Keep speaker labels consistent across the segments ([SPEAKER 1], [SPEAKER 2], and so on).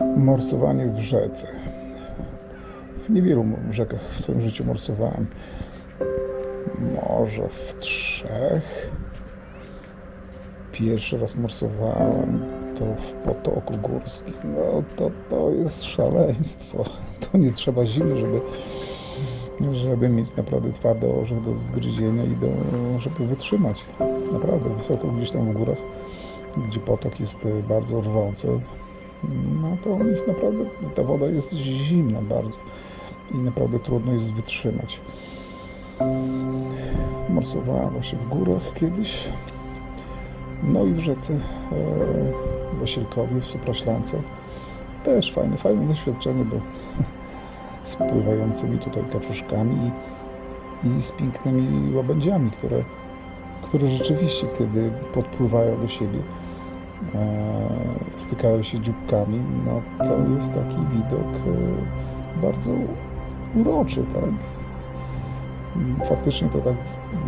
[SPEAKER 1] Morsowanie w rzece. W niewielu rzekach w swoim życiu morsowałem. Może w trzech. Pierwszy raz morsowałem to w potoku górskim. No to, to jest szaleństwo. To nie trzeba zimy, żeby, żeby mieć naprawdę twardy orzech do zgryzienia i do, żeby wytrzymać. Naprawdę wysoko gdzieś tam w górach, gdzie potok jest y, bardzo rwący, no to jest naprawdę, ta woda jest zimna bardzo i naprawdę trudno jest wytrzymać. Morsowałem właśnie w górach kiedyś, no i w rzece e, Wasilkowie, w Supraślance. Też fajne, fajne doświadczenie, bo z pływającymi tutaj kaczuszkami i, i z pięknymi łabędziami, które, które rzeczywiście, kiedy podpływają do siebie, stykają się dzióbkami, no to jest taki widok e, bardzo uroczy, tak? Faktycznie to tak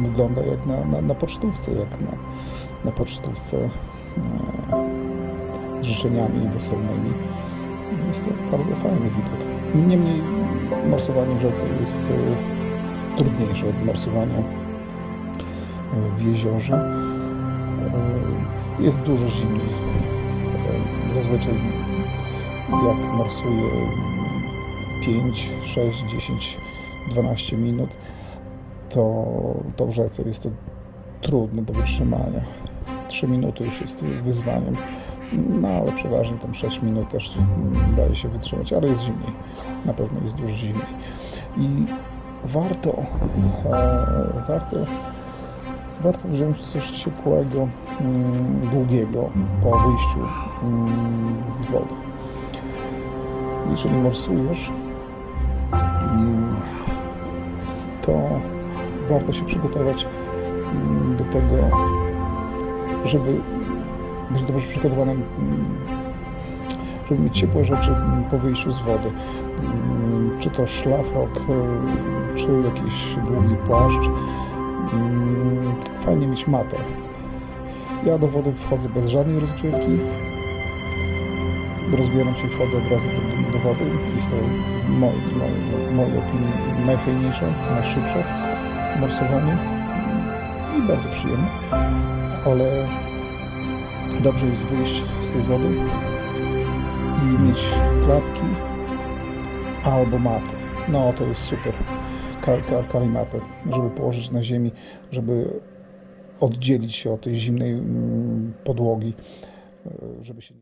[SPEAKER 1] wygląda jak na, na, na pocztówce, jak na, na pocztówce e, z życzeniami weselnymi. Jest to bardzo fajny widok. Niemniej morsowanie w rzece jest e, trudniejsze od morsowania e, w jeziorze. Jest dużo zimniej. Zazwyczaj jak morsuję 5, 6, 10, 12 minut, to, to w rzece jest to trudne do wytrzymania. 3 minuty już jest wyzwaniem, no ale przeważnie tam 6 minut też mm, daje się wytrzymać, ale jest zimniej, na pewno jest dużo zimniej. I warto, e, warto, warto wziąć coś ciepłego, mm, długiego po wyjściu mm, z wody. Jeżeli morsujesz, mm, to warto się przygotować mm, do tego, żeby być dobrze przygotowanym, mm, żeby mieć ciepłe rzeczy mm, po wyjściu z wody. Mm, Czy to szlafrok, y, czy jakiś długi płaszcz. Mm, Fajnie mieć matę. Ja do wody wchodzę bez żadnej rozgrzewki. Rozbieram się i wchodzę od razu do, do wody. Jest to w mojej, w mojej, w mojej opinii najfajniejsze, najszybsze morsowanie i bardzo przyjemne. Ale dobrze jest wyjść z tej wody i mieć klapki albo matę. No to jest super. Kal, kal, kalimatę, żeby położyć na ziemi, żeby oddzielić się od tej zimnej mm, podłogi, e, żeby się